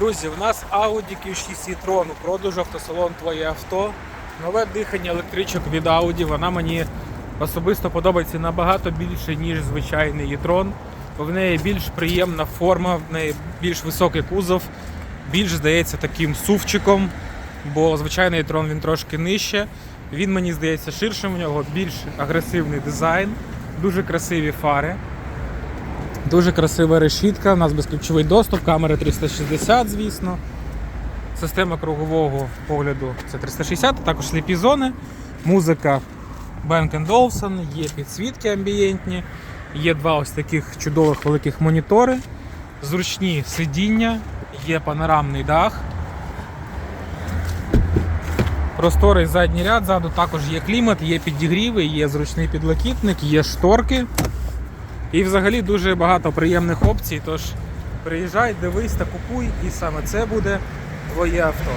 Друзі, у нас Audi Q6 e-tron у продажу автосалон Твоє авто. Нове дихання електричок від Audi. Вона мені особисто подобається набагато більше, ніж звичайний e-tron. В неї більш приємна форма, в неї більш високий кузов, більш здається таким сувчиком, бо звичайний e-tron він трошки нижче. Він мені здається ширшим, у нього більш агресивний дизайн, дуже красиві фари. Дуже красива решітка, у нас безключовий доступ, камери 360, звісно. Система кругового погляду це 360, також сліпі зони, музика Bang Olufsen, є підсвітки амбієнтні, є два ось таких чудових великих монітори, зручні сидіння, є панорамний дах. Просторий задній ряд, ззаду також є клімат, є підігріви, є зручний підлокітник, є шторки. І взагалі дуже багато приємних опцій. Тож приїжджай, дивись та купуй, і саме це буде твоє авто.